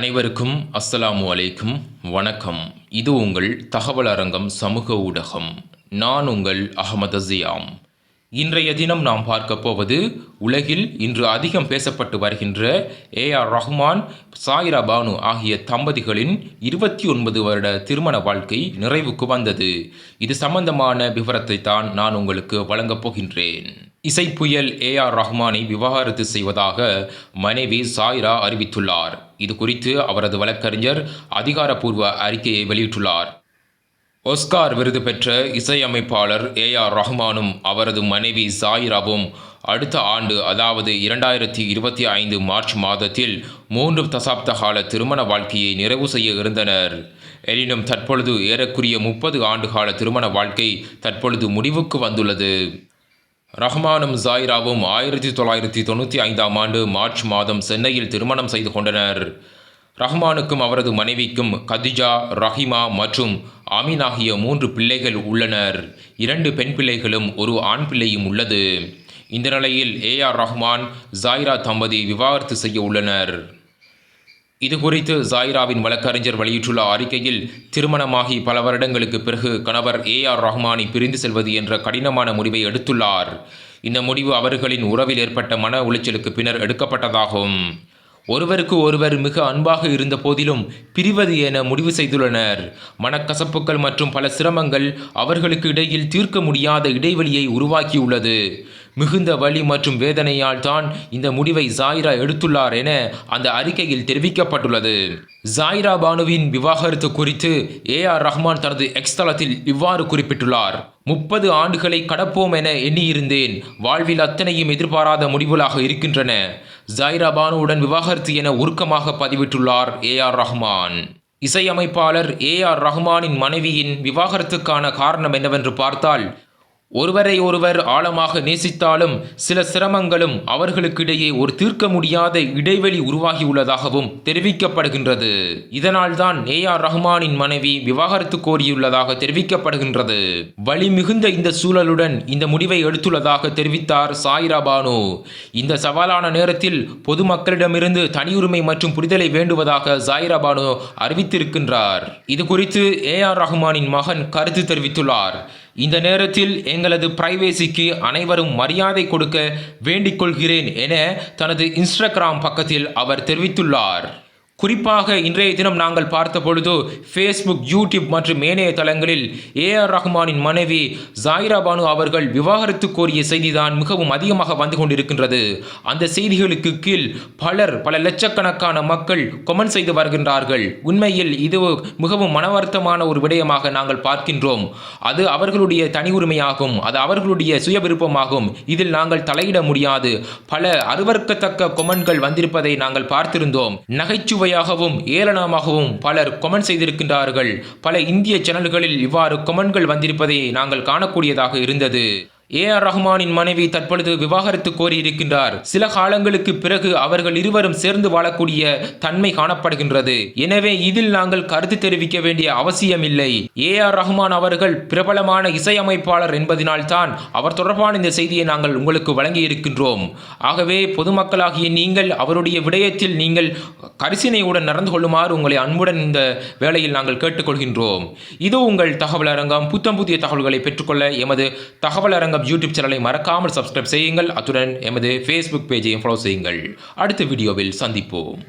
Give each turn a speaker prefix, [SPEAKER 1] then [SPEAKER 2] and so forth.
[SPEAKER 1] அனைவருக்கும் அஸ்ஸலாமு அலைக்கும் வணக்கம். இது உங்கள் தகவல் அரங்கம் சமூக ஊடகம். நான் உங்கள் அகமது அசியாம் இன்றைய தினம் நாம் பார்க்க போவது உலகில் இன்று அதிகம் பேசப்பட்டு வருகின்ற ஏ ஆர் ரஹ்மான் சாயிரா பானு ஆகிய தம்பதிகளின் இருபத்தி ஒன்பது வருட திருமண வாழ்க்கை நிறைவுக்கு வந்தது. இது சம்பந்தமான விவரத்தை தான் நான் உங்களுக்கு வழங்கப் போகின்றேன். இசைப்புயல் ஏ ஆர் ரஹ்மானை விவாகரத்து செய்வதாக மனைவி சாய்ரா அறிவித்துள்ளார். இது குறித்து அவரது வழக்கறிஞர் அதிகாரப்பூர்வ அறிக்கையை வெளியிட்டுள்ளார். ஒஸ்கார் விருது பெற்ற இசையமைப்பாளர் ஏ ஆர் ரஹ்மானும் அவரது மனைவி சாயிராவும் அடுத்த ஆண்டு அதாவது இரண்டாயிரத்தி இருபத்தி ஐந்து மார்ச் மாதத்தில் மூன்று தசாப்த கால திருமண வாழ்க்கையை நிறைவு செய்ய இருந்தனர். எனினும் தற்பொழுது ஏறக்குரிய முப்பது ஆண்டுகால திருமண வாழ்க்கை தற்பொழுது முடிவுக்கு வந்துள்ளது. ரஹ்மானும் ஜாயிராவும் ஆயிரத்தி தொள்ளாயிரத்தி தொண்ணூற்றி ஐந்தாம் ஆண்டு மார்ச் மாதம் சென்னையில் திருமணம் செய்து கொண்டனர். ரஹ்மானுக்கும் அவரது மனைவிக்கும் கதிஜா ரஹிமா மற்றும் ஆமீன் ஆகிய மூன்று பிள்ளைகள் உள்ளனர். இரண்டு பெண் பிள்ளைகளும் ஒரு ஆண் பிள்ளையும் உள்ளது. இந்த நிலையில் ஏ ஆர் ரஹ்மான் ஜாயிரா தம்பதி விவாகரத்து செய்ய உள்ளனர். இது குறித்து ஜாயிராவின் வழக்கறிஞர் வெளியிட்டுள்ள அறிக்கையில் திருமணமாகி பல வருடங்களுக்கு பிறகு கணவர் ஏ ஆர் ரஹ்மானி பிரிந்து செல்வது என்ற கடினமான முடிவை எடுத்துள்ளார். இந்த முடிவு அவர்களின் உறவில் ஏற்பட்ட மன உளைச்சலுக்கு பின்னர் எடுக்கப்பட்டதாகும். ஒருவருக்கு ஒருவர் மிக அன்பாக இருந்த போதிலும் பிரிவது என முடிவு செய்துள்ளனர். மனக்கசப்புகள் மற்றும் பல சிரமங்கள் அவர்களுக்கு இடையில் தீர்க்க முடியாத இடைவெளியை உருவாக்கியுள்ளது. மிகுந்த வலி மற்றும் வேதனையால் தான் இந்த முடிவை ஜாயிரா எடுத்துள்ளார் என அந்த அறிக்கையில் தெரிவிக்கப்பட்டுள்ளது. ஜாயிரா பானுவின் விவாகரத்து குறித்து ஏ ஆர் ரஹ்மான் தனது எக்ஸ் தளத்தில் இவ்வாறு குறிப்பிட்டுள்ளார். முப்பது ஆண்டுகளை கடப்போம் என எண்ணியிருந்தேன். வாழ்வில் அத்தனையும் எதிர்பாராத முடிவுகளாக இருக்கின்றன. ஜாயிரா பானுவுடன் விவாகரத்து என உருக்கமாக பதிவிட்டுள்ளார் ஏ ஆர் ரஹ்மான். இசையமைப்பாளர் ஏ ஆர் ரஹ்மானின் மனைவியின் விவாகரத்துக்கான காரணம் என்னவென்று பார்த்தால் ஒருவரை ஒருவர் ஆழமாக நேசித்தாலும் சில சிரமங்களும் அவர்களுக்கிடையே ஒரு தீர்க்க முடியாத இடைவெளி உருவாகியுள்ளதாகவும் தெரிவிக்கப்படுகின்றது. இதனால்தான் ஏ ஆர் ரஹ்மானின் மனைவி விவாகரத்து கோரியுள்ளதாக தெரிவிக்கப்படுகின்றது. வலி மிகுந்த இந்த சூழலுடன் இந்த முடிவை எடுத்துள்ளதாக தெரிவித்தார் சாயிரா பானு. இந்த சவாலான நேரத்தில் பொதுமக்களிடமிருந்து தனியுரிமை மற்றும் புரிதலை வேண்டுவதாக சாயிரா பானு அறிவித்திருக்கின்றார். இது குறித்து ஏ ஆர் ரஹ்மானின் மகன் கருத்து தெரிவித்துள்ளார். இந்த நேரத்தில் எங்களது பிரைவேசிக்கு அனைவரும் மரியாதை கொடுக்க வேண்டிக் கொள்கிறேன் என தனது இன்ஸ்டாகிராம் பக்கத்தில் அவர் தெரிவித்துள்ளார். குறிப்பாக இன்றைய தினம் நாங்கள் பார்த்த பொழுது ஃபேஸ்புக் யூடியூப் மற்றும் ஏனைய தளங்களில் ஏ ஆர் ரஹ்மானின் மனைவி ஜாயிரா பானு அவர்கள் விவாகரத்து கோரிய செய்திதான் மிகவும் அதிகமாக வந்து கொண்டிருக்கின்றது. அந்த செய்திகளுக்கு கீழ் பலர் பல லட்சக்கணக்கான மக்கள் கொமெண்ட் செய்து வருகின்றார்கள். உண்மையில் இது மிகவும் மனவருத்தமான ஒரு விடயமாக நாங்கள் பார்க்கின்றோம். அது அவர்களுடைய தனி உரிமையாகும் அது அவர்களுடைய சுய விருப்பமாகும் இதில் நாங்கள் தலையிட முடியாது. பல அருவறுக்கத்தக்க கொமெண்ட்கள் வந்திருப்பதை நாங்கள் பார்த்திருந்தோம். நகைச்சுவை நகைச்சுவையாகவும் ஏளனமாகவும் பலர் கொமெண்ட் செய்திருக்கின்றார்கள். பல இந்திய சேனல்களில் இவ்வாறு கொமெண்ட்கள் வந்திருப்பதை நாங்கள் காணக்கூடியதாக இருந்தது. ஏ ஆர் ரஹ்மானின் மனைவி தற்பொழுது விவாகரத்து கோரியிருக்கின்றார். சில காலங்களுக்கு பிறகு அவர்கள் இருவரும் சேர்ந்து வாழக்கூடிய தன்மை காணப்படுகின்றது. எனவே இதில் நாங்கள் கருத்து தெரிவிக்க வேண்டிய அவசியமில்லை. ஏ ஆர் ரஹ்மான் அவர்கள் பிரபலமான இசையமைப்பாளர் என்பதனால் தான் அவர் தொடர்பான இந்த செய்தியை நாங்கள் உங்களுக்கு வழங்கி இருக்கின்றோம் ஆகவே பொதுமக்களாகிய நீங்கள் அவருடைய விடயத்தில் நீங்கள் கரிசனையுடன் நடந்து கொள்ளுமாறு உங்களை அன்புடன் இந்த வேளையில் நாங்கள் கேட்டுக்கொள்கின்றோம். இது உங்கள் தகவல் அரங்கம். புத்தம் புதிய தகவல்களை பெற்றுக்கொள்ள எமது தகவல் அரங்கம் யூடியூப் சேனலை மறக்காமல் சப்ஸ்கிரைப் செய்யுங்கள். அத்துடன் எமது ஃபேஸ்புக் பேஜையும் ஃபாலோ செய்யுங்கள். அடுத்த வீடியோவில் சந்திப்போம்.